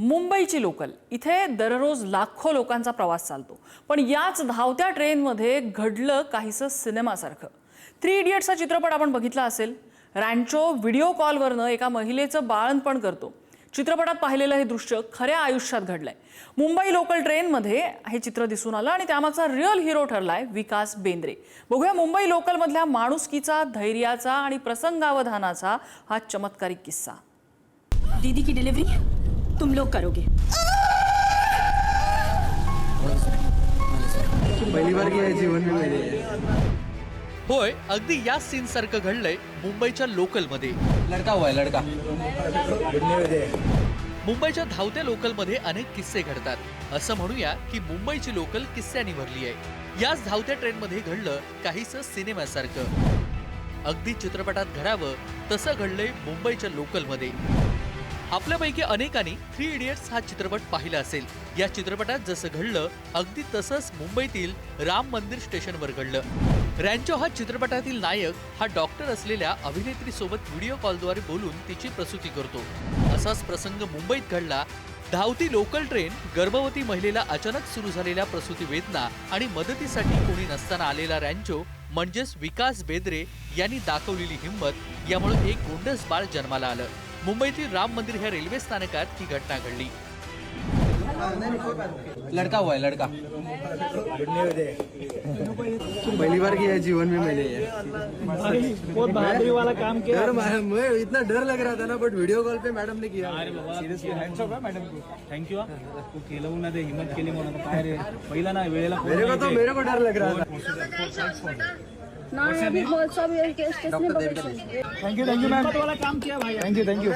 मुंबईची लोकल. इथे दररोज लाखो लोकांचा प्रवास चालतो. पण याच धावत्या ट्रेनमध्ये घडलं काहीसं सिनेमासारखं. थ्री इडियट्सचा चित्रपट आपण बघितला असेल. रँचो व्हिडिओ कॉलवरनं एका महिलेचं बाळणपण करतो. चित्रपटात पाहिलेलं हे दृश्य खऱ्या आयुष्यात घडलंय. मुंबई लोकल ट्रेनमध्ये हे चित्र दिसून आलं आणि त्यामागचा रिअल हिरो ठरलाय विकास बेंद्रे. बघूया मुंबई लोकलमधल्या माणुसकीचा धैर्याचा आणि प्रसंगावधानाचा हा चमत्कारिक किस्सा. दीदी की डिलिव्हरी तुम लोग करोगे। पहली बार किया है जीवन होय अगदी याच सीन सारखं घडलंय मुंबईच्या लोकलमध्ये लड़का हुआ है लड़का। मुंबईच्या धावत्या लोकलमध्ये अनेक किस्से घडतात. असं म्हणूया की मुंबईची लोकल किस्स्यानी भरली आहे. याच धावत्या ट्रेनमध्ये घडलं काहीस सिनेमासारखं. अगदी चित्रपटात घडावं तसं घडलंय मुंबईच्या लोकलमध्ये आपल्यापैकी अनेकांनी थ्री इडियट्स हा चित्रपट पाहिला असेल. या चित्रपटात जसं घडलं अगदी तसंच मुंबईतील राम मंदिर स्टेशनवर घडलं. रॅन्चो हा चित्रपटातील नायक हा डॉक्टर असलेल्या अभिनेत्रीसोबत व्हिडिओ कॉलद्वारे बोलून तिची प्रसूती करतो. असाच प्रसंग मुंबईत घडला. धावती लोकल ट्रेन गर्भवती महिलेला अचानक सुरू झालेल्या प्रसूती वेदना आणि मदतीसाठी कोणी नसताना आलेला रॅन्चो म्हणजेच विकास बेद्रे यांनी दाखवलेली हिंमत यामुळे एक गोंडस बाळ जन्माला आलं. मुंबईतील राम मंदिर ह्या रेल्वे स्थानकात ही घटना घडली. लड़का हुआ है लड़का. पहली बार किया है जीवन में मैंने ये बहुत बहादुरी वाला काम किया। डर मैं मैं इतना डर लग रहा था ना बट वीडियो कॉल पे मॅडम ने KIA. Seriously hands off madam thank you तू केलं ना ते हिंमत केली म्हणून आता काय रे। पहिला ना वेळेला मेरे को तो मेरे को डर लग रहा था। नहीं अभी बहुत सब ये ने? थँक्यू थँक्यू मॅम वाला काम किया भाई. थँक्यू थँक्यू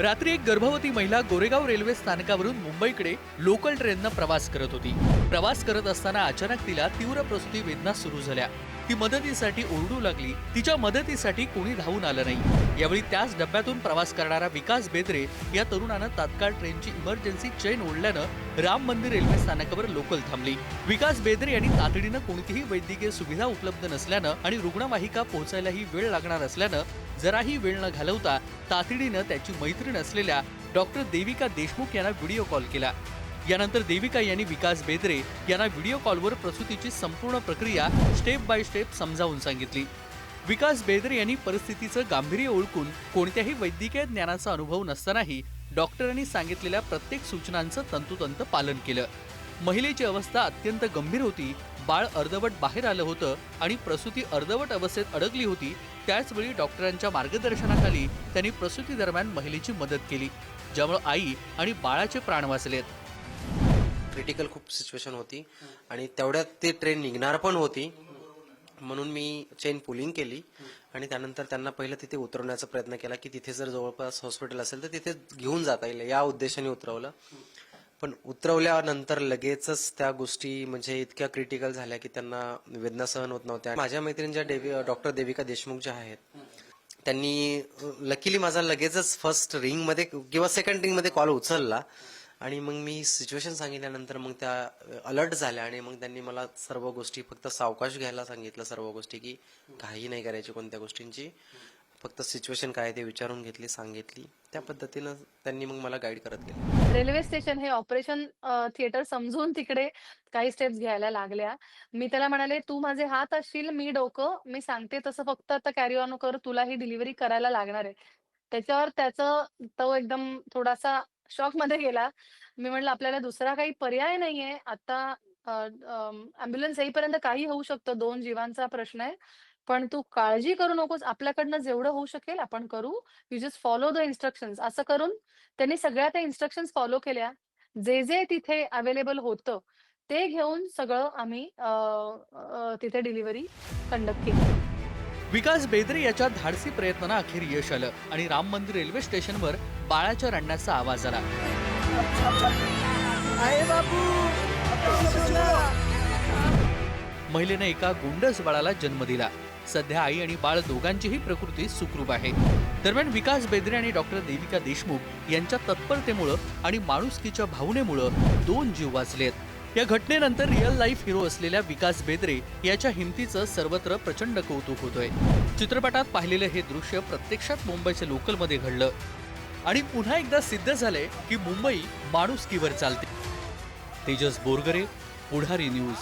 रात्री एक गर्भवती महिला गोरेगाव रेल्वे स्थानकावरून मुंबईकडे लोकल ट्रेननं प्रवास करत होती. प्रवास करत असताना अचानक तिला तीव्र प्रसूती वेदना सुरू झाल्या. ती मदतीसाठी ओरडू लागली. तिच्या मदतीसाठी कोणी धावून आलं नाही. यावेळी त्याच डब्यातून प्रवास करणारा विकास बेद्रे या तरुणानं तात्काळ ट्रेनची इमर्जन्सी चेन ओढल्यानं राम मंदिर रेल्वे स्थानकावर लोकल थांबली. विकास बेद्रे यांनी तातडीनं कोणतीही वैद्यकीय सुविधा उपलब्ध नसल्यानं आणि रुग्णवाहिका पोहोचायलाही वेळ लागणार असल्यानं जराही वेळ न घालवता तातडीनं त्याची मैत्रीण असलेल्या डॉक्टर देविका देशमुख यांना व्हिडिओ कॉल केला. यानंतर देविका यांनी विकास बेद्रे यांना व्हिडिओ कॉलवर प्रसूतीची संपूर्ण प्रक्रिया स्टेप बाय स्टेप समजावून सांगितली. विकास बेद्रे यांनी परिस्थितीचं गांभीर्य ओळखून कोणत्याही वैद्यकीय ज्ञानाचा अनुभव नसतानाही डॉक्टरांनी सांगितलेल्या प्रत्येक सूचनांचं तंतोतंत पालन केलं. महिलेची अवस्था अत्यंत गंभीर होती बाळ अर्धवट बाहेर आलं होतं आणि प्रसूती अर्धवट अवस्थेत अडकली होती त्याचवेळी डॉक्टरांच्या मार्गदर्शनाखाली त्यांनी प्रसूती दरम्यान महिलेची मदत केली ज्यामुळे आई आणि बाळाचे प्राण वाचलेत. क्रिटिकल खूप सिच्युएशन होती. आणि तेवढ्यात ती ट्रेन निघणार पण होती. म्हणून मी चेन पुलिंग केली. आणि त्यानंतर त्यांना पहिलं तिथे उतरवण्याचा प्रयत्न केला की तिथे जर जवळपास हॉस्पिटल असेल तर तिथे घेऊन जाता येईल. या उद्देशाने उतरवलं. पण उतरवल्यानंतर लगेचच त्या गोष्टी म्हणजे इतक्या क्रिटिकल झाल्या की त्यांना वेदना सहन होत नव्हत्या. माझ्या मैत्रीण ज्या देवी डॉक्टर देविका देशमुख ज्या आहेत त्यांनी लकीली माझा लगेचच फर्स्ट रिंगमध्ये किंवा सेकंड रिंगमध्ये कॉल उचलला. आणि मग मी सिच्युएशन सांगितल्यानंतर मग त्या अलर्ट झाल्या आणि मग त्यांनी मला सर्व गोष्टी फक्त सावकाश घ्यायला सांगितलं सर्व गोष्टी की काही नाही करायची कोणत्या गोष्टींची. फक्त सिच्युएशन काय ते विचारून घेतली सांगितली. त्या पद्धतीनं त्यांनी मग मला गाईड करत गेले. रेल्वे स्टेशन हे ऑपरेशन थिएटर समजून तिकडे काही स्टेप्स घ्यायला लागल्या. मी त्याला म्हणाले तू माझे हात असशील मी डोकं मी सांगते तसं फक्त आता कॅरी ऑन कर तुला ही डिलिव्हरी करायला लागणार आहे. त्याच्यावर त्याचं तो एकदम थोडासा शॉकमध्ये गेला. मी म्हटलं आपल्याला दुसरा काही पर्याय नाहीये. आता अम्ब्युलन्स येईपर्यंत काही होऊ शकतं. दोन जीवांचा प्रश्न आहे. पण तू काळजी करू नकोस. आपल्याकडनं जेवढं होऊ शकेल आपण करू. You just follow the instruction असं करून त्यांनी सगळ्या त्या इन्स्ट्रक्शन्स फॉलो केल्या. जे जे तिथे अवेलेबल होतं ते घेऊन सगळं आम्ही तिथे डिलिव्हरी कंडक्ट केली. विकास बेद्रे याच्या धाडसी प्रयत्नांना अखेर यश आलं आणि राम मंदिर रेल्वे स्टेशनवर बाळाच्या रडण्याचा आवाज आला. महिलेने एका गोंडस बाळाला जन्म दिला. सध्या आई आणि बाळ दोघांचीही प्रकृती सुखरूप आहे. दरम्यान विकास बेद्रे आणि डॉक्टर देविका देशमुख यांच्या तत्परतेमुळं आणि माणुसकीच्या भावनेमुळं दोन जीव वाचलेत. या घटनेनंतर रिअल लाईफ हिरो असलेल्या विकास बेदरे याच्या हिमतीचं सर्वत्र प्रचंड कौतुक होतोय. चित्रपटात पाहिलेलं हे दृश्य प्रत्यक्षात मुंबईच्या लोकलमध्ये घडलं. आणि पुन्हा एकदा सिद्ध झालंय की मुंबई माणुसकीवर चालते. तेजस बोरगरे पुढारी न्यूज.